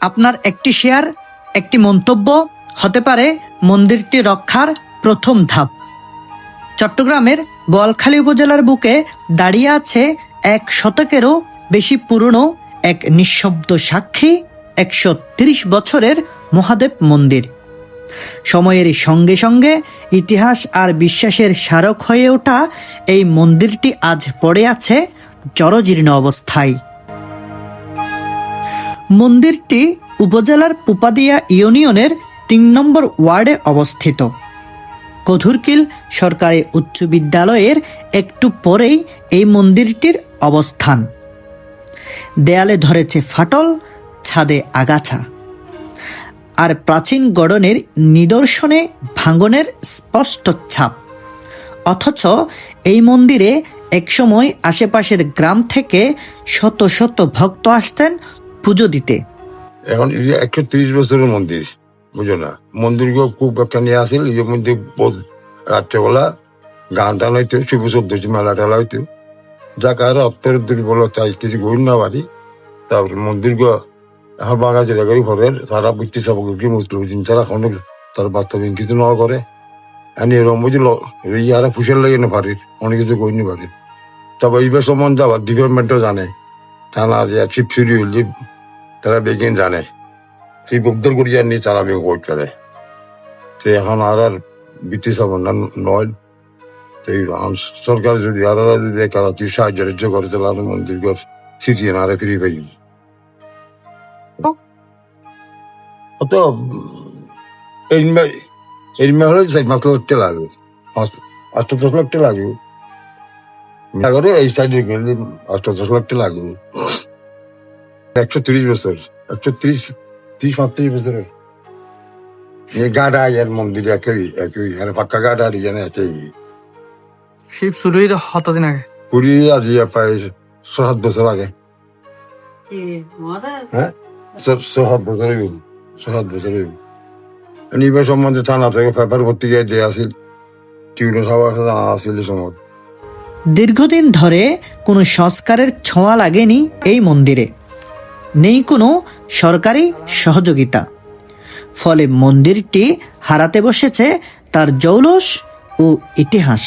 আপনার একটি শেয়ার, একটি মন্তব্য হতে পারে মন্দিরটি রক্ষার প্রথম ধাপ। চট্টগ্রামের বোয়ালখালী উপজেলার বুকে দাঁড়িয়ে আছে এক শতকেরও বেশি পুরনো এক নিঃশব্দ সাক্ষী, একশো তিরিশ বছরের মহাদেব মন্দির। সময়ের সঙ্গে সঙ্গে ইতিহাস আর বিশ্বাসের স্মারক হয়ে ওঠা এই মন্দিরটি আজ পড়ে আছে জরজীর্ণ অবস্থায়। মন্দিরটি উপজেলার পুপাদিয়া ইউনিয়নের তিন নম্বর ওয়ার্ডে অবস্থিত। কধুরকিল সরকারি উচ্চ বিদ্যালয়ের একটু পরেই এই মন্দিরটির অবস্থান। দেয়ালে ধরেছে ফাটল, ছাদে আগাছা। আর প্রাচীন গড়নের নিদর্শনে ভাঙনের স্পষ্ট ছাপ। অথচ এই মন্দিরে একসময় আশেপাশের গ্রাম থেকে শত শত ভক্ত আসতেন পুজো দিতে। এখন একশো ত্রিশ বছরের মন্দির, বুঝো না? মন্দির খুব একটা নিয়ে এর মধ্যে বহুত রাত্রেবেলা গান টান হইতো, শুভ চোদ্দ মেলা টেলা হইতো। যা কার অত্তর দুর্বল চাই কিছু গড়ি না পারি তারপরে মন্দির গো এখন বাঙা জেলা করি, ঘরের সারা বুঝতে সব কি মুসলিম তারা এখন তার বাস্তবে কিছু না করে। আমি এরকম বুঝল ইয়ারা ফুসের লাগে না পারি অনেক কিছু করি না পারি তবে এইবার সম্বন্ধে আবার ডিপার্টমেন্টও জানে। থানা যে চিপ চুরি হইলে তারা বেগিন জানে সেই বকদল করিয়া নিয়ে তারা বেগ ভোট করে তো এখন আর আর ব্রিটিশ সমাধান নয় তো সরকার যদি আর আর যদি কারাতি সাহায্য রাজ্য করে তাহলে আমি মন্দির সিটি আরে ফিরে পাই অত এই এই হলে চার লাখ লাগবে পাঁচ আট দশ লাগবে করে এই সাইডে গেলে আট দশ লাখ টাকা লাগবে। একশো তিরিশ বছর একশো তিরিশ তিরিশ পঁয়ত্রিশ বছরের। এই গাডা এর মন্দির একই একই মানে পাক্কা গাডা আর ইয়ানে একই। শিব শুরুই তো কতদিন আগে। কুড়ি আজি প্রায় ছ সাত বছর আগে। হ্যাঁ? ছ- ছ সাত বছর হইব ছ সাত বছর হইব নিবে সম্বন্ধে থানা থেকে পেপার ভর্তি গিয়ে দিয়ে আসিল টিউনো সবার সাথে আসিল এই সময়। দীর্ঘদিন ধরে কোনো সংস্কারের ছোঁয়া লাগেনি এই মন্দিরে। নেই কোনো সরকারি সহযোগিতা। ফলে মন্দিরটি হারাতে বসেছে তার জৌলস ও ইতিহাস।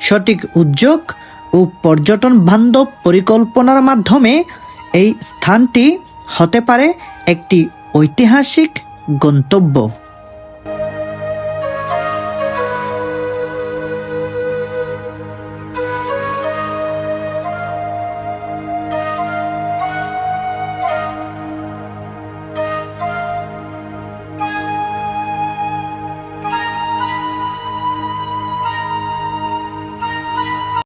সঠিক উদ্যোগ ও পর্যটন বান্ধব পরিকল্পনার মাধ্যমে এই স্থানটি হতে পারে একটি ঐতিহাসিক গন্তব্য।